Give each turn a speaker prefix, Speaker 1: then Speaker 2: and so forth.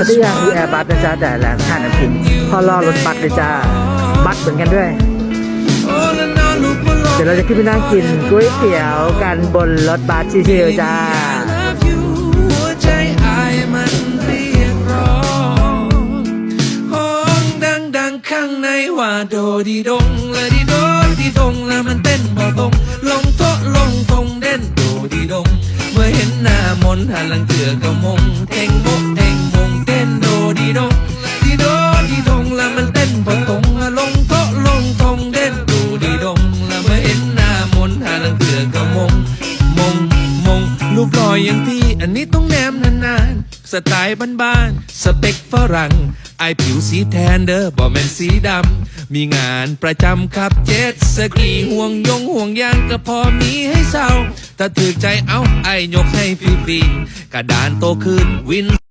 Speaker 1: พัทยาคือแอร์บัสนะจ๊ะแต่แหลมท่าน้ำพิงพอรอรถบัสเลยจ้าบัสเหมือนกันด้วย เดี๋ยวเราจะขึ้นไปนั่งกินก๋วยเตี๋ยวกันบนรถบัสชิวๆจ้า
Speaker 2: ห้องดังๆข้างในว่าโดดีดงและดีโดดีดงแล้วมันเต้นพอตรงลงโต๊ะลงทงเด่นโดดีดง เมื่อเห็นหน้ามนหันหลังเถื่อก็มงเทงโม ออย่างพี่อันนี้ต้องแนมนานๆ สไตล์บ้านๆ สเปคฝรั่ง ไอผิวสีแทนเดอร์บอแมนสีดำ มีงานประจำขับเจ็ตสกีห่วงยงห่วงยางก็พอมีให้เศร้า ถ้าถือใจเอาไอยยกให้ฟรีๆกระดานโตขึ้นวิน